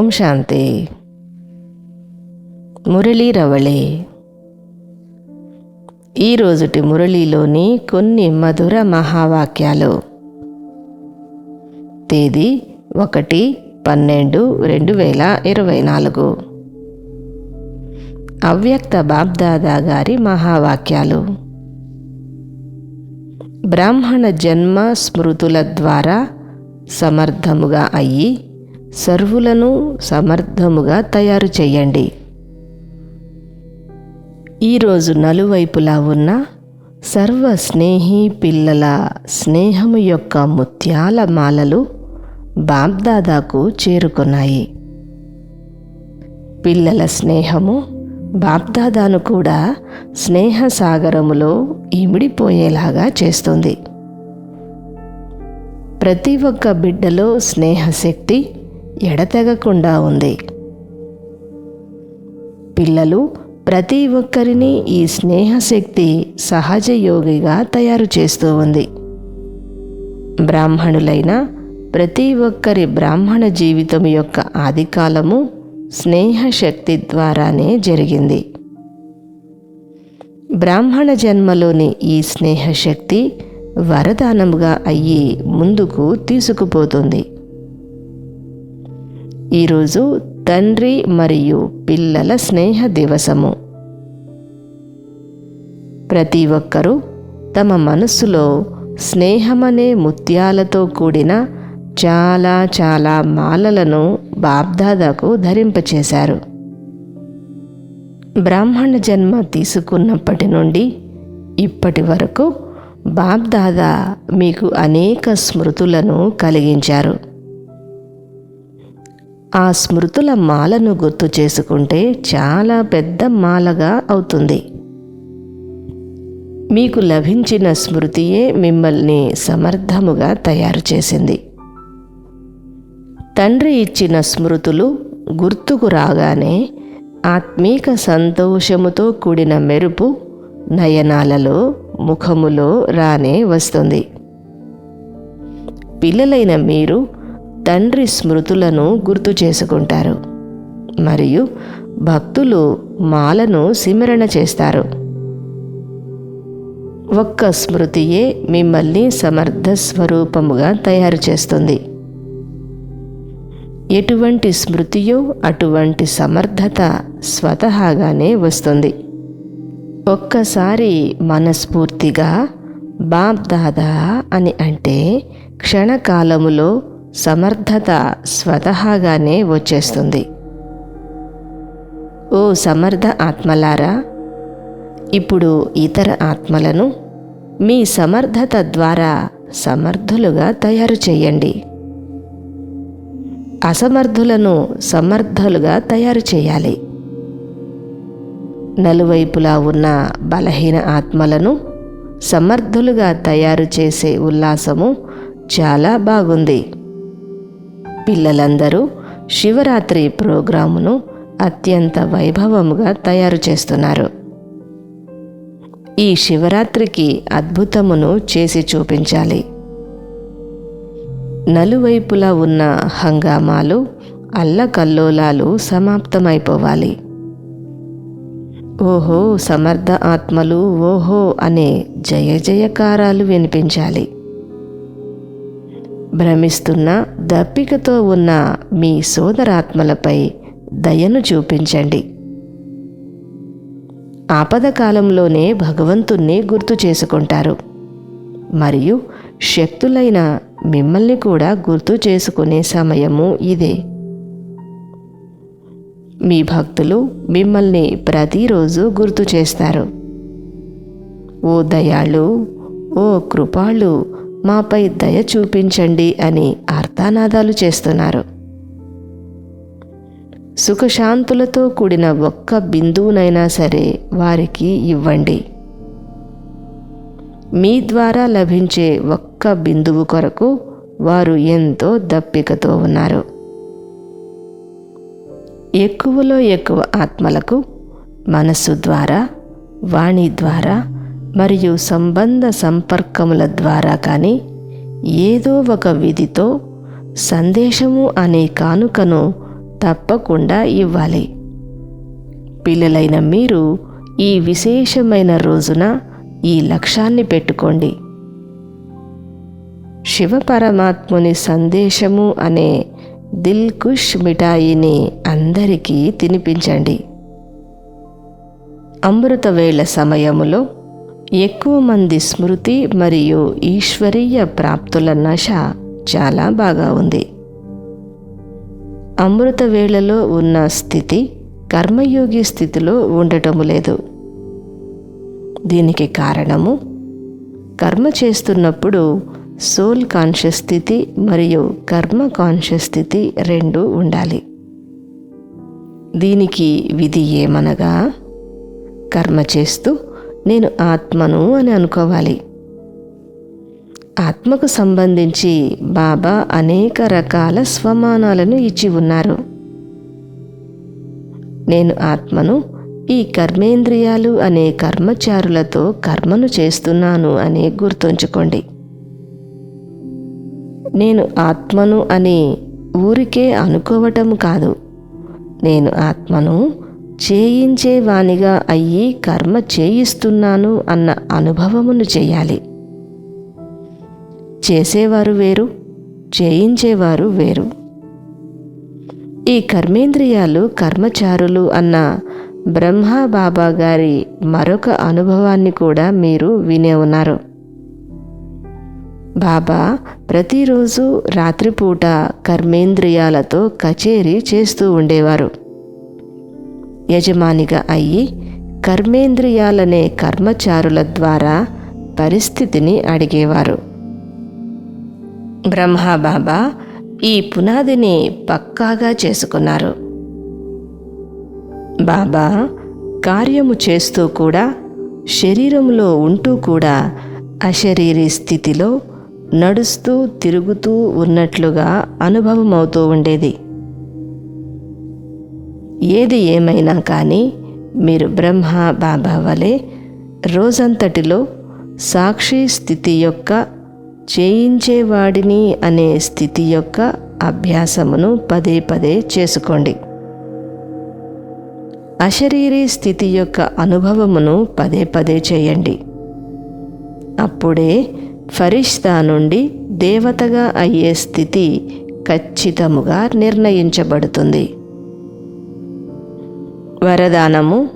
ఓం శాంతి. మురళీ రవళి. ఈరోజుటి మురళీలోని కొన్ని మధుర మహావాక్యాలు. తేదీ ఒకటి పన్నెండు రెండు వేల ఇరవై నాలుగు. అవ్యక్త బాబ్దాదా గారి మహావాక్యాలు. బ్రాహ్మణ జన్మ స్మృతుల ద్వారా సమర్థముగా అయ్యి సర్వులను సమర్థముగా తయారు చేయండి. ఈరోజు నలువైపులా ఉన్న సర్వ స్నేహి పిల్లల స్నేహము యొక్క ముత్యాల మాలలు బాబ్దాదాకు చేరుకున్నాయి. పిల్లల స్నేహము బాబ్దాదాను కూడా స్నేహ సాగరములో ఇమిడిపోయేలాగా చేస్తుంది. ప్రతి ఒక్క బిడ్డలో స్నేహశక్తి ఎడతెగకుండా ఉంది. పిల్లలు ప్రతి ఒక్కరిని ఈ స్నేహశక్తి సహజ యోగిగా తయారు చేస్తూ ఉంది. బ్రాహ్మణులైన ప్రతి ఒక్కరి బ్రాహ్మణ జీవితం యొక్క ఆదికాలము స్నేహశక్తి ద్వారానే జరిగింది. బ్రాహ్మణ జన్మలోని ఈ స్నేహశక్తి వరదానముగా అయ్యి ముందుకు తీసుకుపోతుంది. ఈరోజు తండ్రి మరియు పిల్లల స్నేహ దివసము. ప్రతి ఒక్కరూ తమ మనస్సులో స్నేహమనే ముత్యాలతో కూడిన చాలా చాలా మాలలను బాబ్దాదాకు ధరింపచేశారు. బ్రాహ్మణ జన్మ తీసుకున్నప్పటి నుండి ఇప్పటి వరకు బాబ్దాదా మీకు అనేక స్మృతులను కలిగించారు. ఆ స్మృతుల మాలను గుర్తు చేసుకుంటే చాలా పెద్ద మాలగా అవుతుంది. మీకు లభించిన స్మృతియే మిమ్మల్ని సమర్థముగా తయారు చేసింది. తండ్రి ఇచ్చిన స్మృతులు గుర్తుకు రాగానే ఆత్మీక సంతోషముతో కూడిన మెరుపు నయనాలలో ముఖములో రానే వస్తుంది. పిల్లలైన మీరు తండ్రి స్మృతులను గుర్తు చేసుకుంటారు. మరియు భక్తులు మాలను సిమరణ చేస్తారు. ఒక్క స్మృతియే మిమ్మల్ని సమర్థ స్వరూపముగా తయారు చేస్తుంది. ఎటువంటి స్మృతియో అటువంటి సమర్థత స్వతహాగానే వస్తుంది. ఒక్కసారి మనస్ఫూర్తిగా బాబ్ దాదా అని అంటే క్షణకాలములో సమర్థత స్వతహాగానే వచ్చేస్తుంది. ఓ సమర్థ ఆత్మలారా ఇప్పుడు ఇతర ఆత్మలను మీ సమర్థత ద్వారా సమర్థులుగా తయారు చేయండి. అసమర్థులను సమర్థులుగా తయారు చేయాలి. నలువైపులా ఉన్న బలహీన ఆత్మలను సమర్థులుగా తయారు చేసే ఉల్లాసము చాలా బాగుంది. పిల్లలందరూ శివరాత్రి ప్రోగ్రామును అత్యంత వైభవముగా తయారు చేస్తున్నారు. ఈ శివరాత్రికి అద్భుతమును చేసి చూపించాలి. నలువైపులా ఉన్న హంగామాలు అల్లకల్లోలాలు సమాప్తమైపోవాలి. ఓహో సమర్థ ఆత్మలు ఓహో అనే జయ జయకారాలు వినిపించాలి. భ్రమిస్తున్న దప్పికతో ఉన్న మీ సోదరాత్మలపై దయను చూపించండి. ఆపద కాలంలోనే భగవంతుణ్ణి గుర్తు చేసుకుంటారు. మరియు శక్తులైన మిమ్మల్ని కూడా గుర్తు చేసుకునే సమయము ఇదే. మీ భక్తులు మిమ్మల్ని ప్రతిరోజు గుర్తు చేస్తారు. ఓ దయాళు ఓ కృపాళు మాపై దయ చూపించండి అని ఆర్తానాదాలు చేస్తున్నారు. సుఖశాంతులతో కూడిన ఒక్క బిందువునైనా సరే వారికి ఇవ్వండి. మీ ద్వారా లభించే ఒక్క బిందువు కొరకు వారు ఎంతో దప్పికతో ఉన్నారు. ఎక్కువలో ఎక్కువ ఆత్మలకు మనస్సు ద్వారా వాణి ద్వారా మరియు సంబంధ సంపర్కముల ద్వారా కానీ ఏదో ఒక విధితో సందేశము అనే కానుకను తప్పకుండా ఇవ్వాలి. పిల్లలైన మీరు ఈ విశేషమైన రోజున ఈ లక్ష్యాన్ని పెట్టుకోండి. శివపరమాత్ముని సందేశము అనే దిల్ కుష్ మిఠాయిని అందరికీ తినిపించండి. అమృతవేళ సమయములో ఎక్కువ మంది స్మృతి మరియు ఈశ్వరీయ ప్రాప్తుల నశ చాలా బాగా ఉంది. అమృత వేళలో ఉన్న స్థితి కర్మయోగి స్థితిలో ఉండటము లేదు. దీనికి కారణము కర్మ చేస్తున్నప్పుడు సోల్ కాన్షియస్ స్థితి మరియు కర్మ కాన్షియస్ స్థితి రెండు ఉండాలి. దీనికి విధి ఏమనగా కర్మ చేస్తూ నేను ఆత్మను అని అనుకోవాలి. ఆత్మకు సంబంధించి బాబా అనేక రకాల స్వమానాలను ఇచ్చి ఉన్నారు. నేను ఆత్మను ఈ కర్మేంద్రియాలు అనే కర్మచారులతో కర్మను చేస్తున్నాను అని గుర్తుంచుకోండి. నేను ఆత్మను అని ఊరికే అనుకోవటం కాదు. నేను ఆత్మను చేయించేవానిగా అయ్యి కర్మ చేయిస్తున్నాను అన్న అనుభవమును చేయాలి. చేసేవారు వేరు చేయించేవారు వేరు. ఈ కర్మేంద్రియాలు కర్మచారులు అన్న బ్రహ్మా బాబా గారి మరొక అనుభవాన్ని కూడా మీరు వినే ఉన్నారు. బాబా ప్రతిరోజు రాత్రిపూట కర్మేంద్రియాలతో కచేరీ చేస్తూ ఉండేవారు. యజమానిగా అయ్యి కర్మేంద్రియాలనే కర్మచారుల ద్వారా పరిస్థితిని అడిగేవారు. బ్రహ్మబాబా ఈ పునాదిని పక్కాగా చేసుకున్నారు. బాబా కార్యము చేస్తూ కూడా శరీరంలో ఉంటూ కూడా అశరీరీ స్థితిలో నడుస్తూ తిరుగుతూ ఉన్నట్లుగా అనుభవం అవుతూ ఉండేది. ఏది ఏమైనా కానీ మీరు బ్రహ్మ బాబా వలె రోజంతటిలో సాక్షి స్థితి యొక్క చేయించేవాడిని అనే స్థితి యొక్క అభ్యాసమును పదే పదే చేసుకోండి. అశరీరీ స్థితి యొక్క అనుభవమును పదే పదే చేయండి. అప్పుడే ఫరిష్తా నుండి దేవతగా అయ్యే స్థితి ఖచ్చితముగా నిర్ణయించబడుతుంది. వరదానము.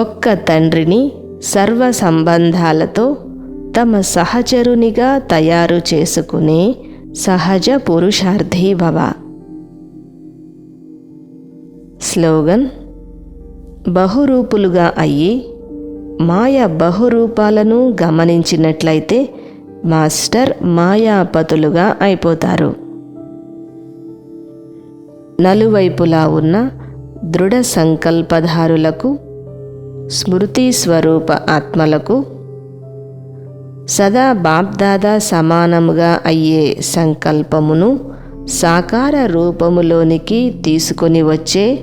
ఒక్క తండ్రిని సర్వ సంబంధాలతో తమ సహచరునిగా తయారు చేసుకునే సహజ పురుషార్థి భవ. స్లోగన్ బహురూపులుగా అయ్యి మాయ బహురూపాలను గమనించినట్లయితే మాస్టర్ మాయాపతులుగా అయిపోతారు. నలువైపులా ఉన్న దృఢ సంకల్పధారులకు స్మృతి స్వరూప ఆత్మలకు సదా బాప్దాదా సమానముగా అయ్యే సంకల్పమును సాకార రూపములోనికి తీసుకొని వచ్చే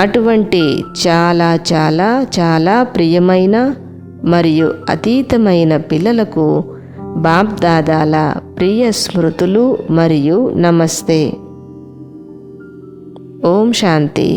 అటువంటి చాలా చాలా చాలా ప్రియమైన మరియు అతీతమైన పిల్లలకు బాప్దాదాల ప్రియ స్మృతులు మరియు నమస్తే. ఓం శాంతి